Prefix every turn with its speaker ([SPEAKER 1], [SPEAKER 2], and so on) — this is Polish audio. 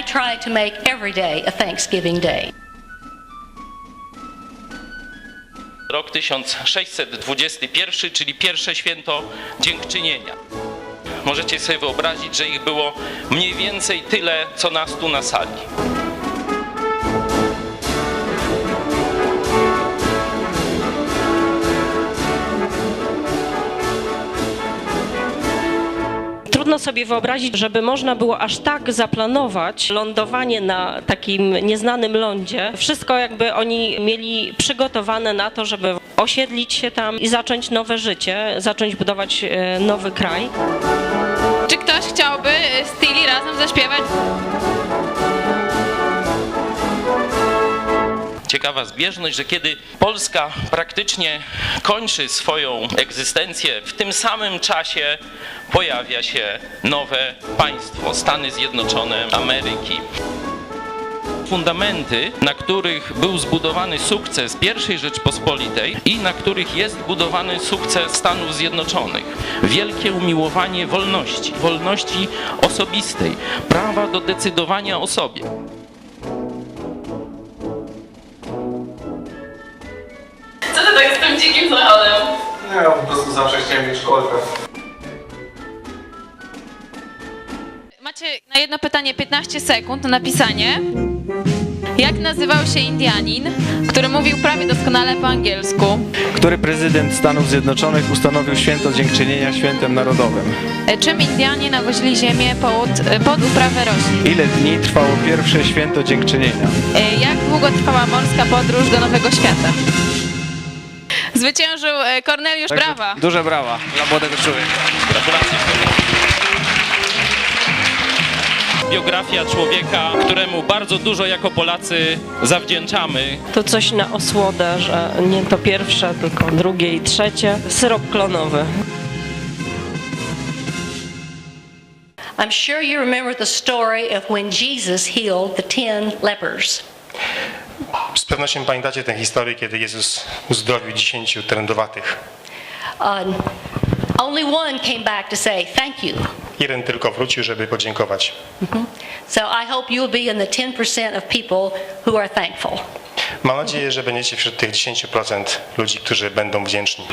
[SPEAKER 1] I try to make every day a Thanksgiving Day.
[SPEAKER 2] Rok 1621, czyli pierwsze święto dziękczynienia. Możecie sobie wyobrazić, że ich było mniej więcej tyle, co nas tu na sali.
[SPEAKER 3] Trudno sobie wyobrazić, żeby można było aż tak zaplanować lądowanie na takim nieznanym lądzie. Wszystko jakby oni mieli przygotowane na to, żeby osiedlić się tam i zacząć nowe życie, zacząć budować e, nowy kraj.
[SPEAKER 4] Czy ktoś chciałby y, Steely razem zaśpiewać?
[SPEAKER 2] Ciekawa zbieżność, że kiedy Polska praktycznie kończy swoją egzystencję, w tym samym czasie pojawia się nowe państwo Stany Zjednoczone Ameryki. Fundamenty, na których był zbudowany sukces I Rzeczpospolitej i na których jest budowany sukces Stanów Zjednoczonych. Wielkie umiłowanie wolności, wolności osobistej, prawa do decydowania o sobie.
[SPEAKER 4] Tak z tym dzikim zachodem?
[SPEAKER 5] Nie, ja po prostu zawsze chciałem mieć szkołę.
[SPEAKER 4] Macie na jedno pytanie 15 sekund na napisanie. Jak nazywał się Indianin, który mówił prawie doskonale po angielsku?
[SPEAKER 5] Który prezydent Stanów Zjednoczonych ustanowił święto dziękczynienia świętem narodowym?
[SPEAKER 4] E, Czym Indianie nawozili ziemię pod, e, pod uprawę roślin?
[SPEAKER 5] Ile dni trwało pierwsze święto dziękczynienia?
[SPEAKER 4] E, Jak długo trwała morska podróż do Nowego Świata? Zwyciężył e, Korneliusz Brawa.
[SPEAKER 5] Duże brawa dla młodego człowieka.
[SPEAKER 2] Gratulacje. Biografia człowieka, któremu bardzo dużo jako Polacy zawdzięczamy.
[SPEAKER 3] To coś na osłodę, że nie to pierwsze, tylko drugie i trzecie. Syrop klonowy.
[SPEAKER 1] I'm sure you remember the story of when Jesus healed the ten lepers.
[SPEAKER 6] Pewnością pamiętacie tę historię, kiedy Jezus uzdrowił dziesięciu trędowatych.
[SPEAKER 1] Um, only one came back to say thank you.
[SPEAKER 6] Jeden tylko wrócił, żeby podziękować.
[SPEAKER 1] So I hope you'll be in the 10% of people who are thankful.
[SPEAKER 6] Mam nadzieję, że będziecie wśród tych 10% ludzi, którzy będą wdzięczni.